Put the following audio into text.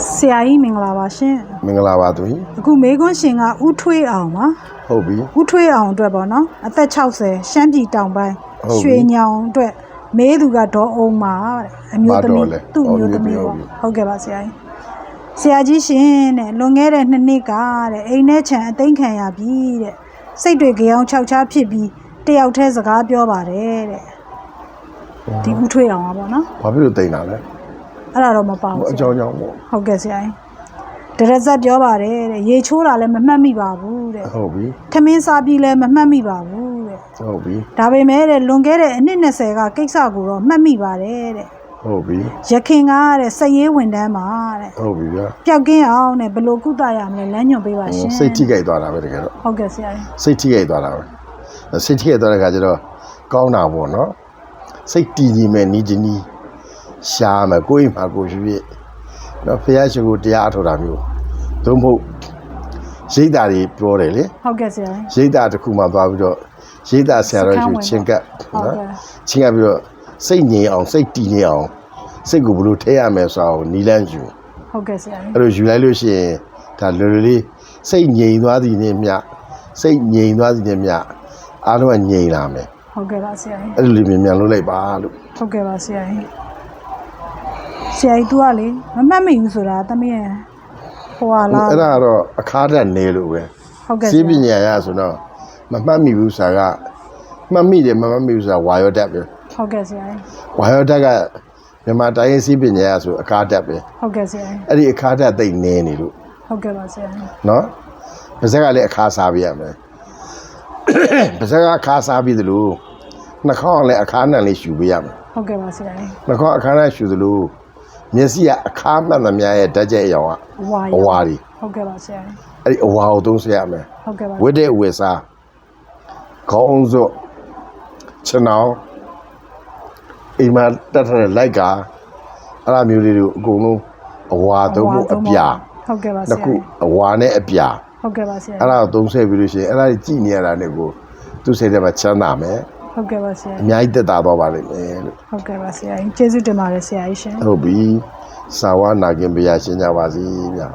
ဆရာကြီးမင်္ဂလာပါရှင်မင်္ဂလာပါသူကြီးအခုမေခွန်းရှင်ကဥထွေးအောင်ပါဟုတ်ပြီဥထွေးအောင်အတွက်ပေါ့နော်အသက်60ရှမ်းပြည်တောင်ပိုင်းဟုတ်ပြီရွှေညောင်အတွက်မေးသူကဒေါ်အောင်ပါတဲ့အမျိုးသမီးဘာဒေါ်လဲသူ့အမျိုးသမီးဟုတ်ပေါ့ပြီဟုတ်ကဲ့ပါဆရာကြီးဆရာကြီးရှင်တဲ့လွန်ခဲ့တဲ့နှစ်နှစ်ကတဲ့အိမ်ထဲခြံအသိမ်းခံရပြီတဲ့စိတ်တွေကြောင်ခြောက်ခြားဖြစ်ပြီးတယောက်တည်းစကားပြောပါတယ်တဲ့ဒီဥထွေးအောင်ပါပေါ့နော်ဘာဖြစ်လို့တိန်တာလဲ အဲ့ဒါတော့မပါဟိုဘူးအဆရာကြောင်းကြောင့်ပေါ့ဟုတ်ကဲ့ဆရာကြီးဒရဇက်ပြောပါတယ်တဲ့ရေချိုးတာလည်းမမှတ်မိပါဘူးတဲ့ဟုတ်ပြီထမင်းစားပြီးလည်းမမှတ်မိပါဘူးတဲ့ဟုတ်ပြီဒါပေမဲ့တဲ့လွန်ခဲ့တဲ့အနှစ်20ကကိစ္စကိုတော့မှတ်မိပါတယ်တဲ့ဟုတ်ပြီရခင်ကတဲ့စက်ရေးဝန်တန်းမှာတဲ့ဟုတ်ပြီဗျာပျောက်ကင်းအောင်တဲ့ဘယ်လိုကုသရမလဲလမ်းညွှန်ပေးပါရှင်စိတ်ထိခိုက်သွားတာပဲတကယ်တော့ဟုတ်ကဲ့ဆရာကြီးစိတ်ထိခိုက်သွားတာပဲစိတ်ထိခိုက်သွားတဲ့ခါကျတော့ကောင်းတာပေါ့နော်စိတ်တည်ကြည်မဲ့နီးချင်နီး ရှားမယ်ကိုယ့်အိမ်မှာကိုယ်ရှိဖြစ်နော်ဖះရှင်ကိုတရားအထောက်တာမျိုးသို့မဟုတ်ရိတ်တာတွေပြောတယ်လေဟုတ်ကဲ့ဆရာကြီးရိတ်တာတစ်ခုမှသွားပြီးတော့ရိတ်တာဆရာတော်ရှိချင်းကပ်ဟုတ်နော်ကဲ့ချင်းကပ်ပြီးတော့စိတ်ငြိမ်အောင်စိတ်တည်နေအောင်စိတ်ကိုဘယ်လိုထည့်ရမယ်ဆိုတာကိုနီလန်းယူဟုတ်ကဲ့ဆရာကြီးအဲ့လိုယူလိုက်လို့ရှိရင်ဒါလွယ်လွယ်လေးစိတ်ငြိမ်သွားသည်နဲ့မျှစိတ်ငြိမ်သွားသည်နဲ့မျှအားလုံးကငြိမ်လာမယ်ဟုတ်ကဲ့ပါဆရာကြီးအဲ့လိုလေးမြန်မြန်လုပ်လိုက်ပါလို့ဟုတ်ကဲ့ပါဆရာကြီး ဆရာကြီး तू ကလေမမှတ်မိဘူးဆိုတာတမီးရဲ့ဟိုဟာလားအဲ့ဒါကတော့အခါတတ်နေလို့ပဲဟုတ်ကဲ့ဆစီးပရာညာရဆိုတော့မမှတ်မိဘူးဆိုတာကမှတ်မိတယ်မမှတ်မိဘူးဆိုတာဝါယောဓာတ်ပဲဟုတ်ကဲ့ဆရာကြီးဝါယောဓာတ်ကမြန်မာတိုင်းရင်းစီးပညာရဆိုအခါတတ်ပဲဟုတ်ကဲ့ဆရာကြီးအဲ့ဒီအခါတတ်သိမ့်နေနေလို့ဟုတ်ကဲ့ပါဆရာကြီးနော်ပါဇက်ကလည်းအခါစားပြရမယ်ပါဇက်ကအခါစားပြီးသလိုနှာခေါင်းကလည်းအခါနံလေးရှူပေးရမယ်ဟုတ်ကဲ့ပါဆရာကြီးနှာခေါင်းအခါနံရှူသလို မျက်စိကအခါမှန်သမျှရဲ့ဓာတ်ကြဲအရောင်ကအဝါအဝါတွေဟုတ်ကဲ့ပါဆရာကြီးအဲ့ဒီအဝါကိုသုံးဆွဲရမယ်ဟုတ်ကဲ့ပါဝတ်တဲ့ဝတ်စားခေါင်းစွပ်ခြေနှောင်းအိမ်မှာတက်ထားတဲ့လိုက်ကအဲ့လိုမျိုးလေးတွေအကုန်လုံးအဝါသုံးဖို့အပြာဟုတ်ကဲ့ပါဆတစ်ရာခုကြီးအဝါနဲ့အပြာဟုတ်ကဲ့ပါဆရာအဲ့ဒါကိုသုံးဆက်ပြီးလို့ရှိရင်အဲ့ဒါကြီးကြည့်နေရတာနဲ့ကိုသူ့စိတ်ထဲမှာချမ်းသာမယ် ဟုတ်ကဲ့ပါဆရာအများကြီးတက်တာတော့ပါလိမ့်မယ်လို့ဟုတ်ကဲ့ပါဆရာကြီးကျေးဇူးတင်ပါတယ်ဆရာကြီးရှင်ဟုတ်ပြီစာဝနာခင်ဘုရားရှင်းကြပါစေဗျာ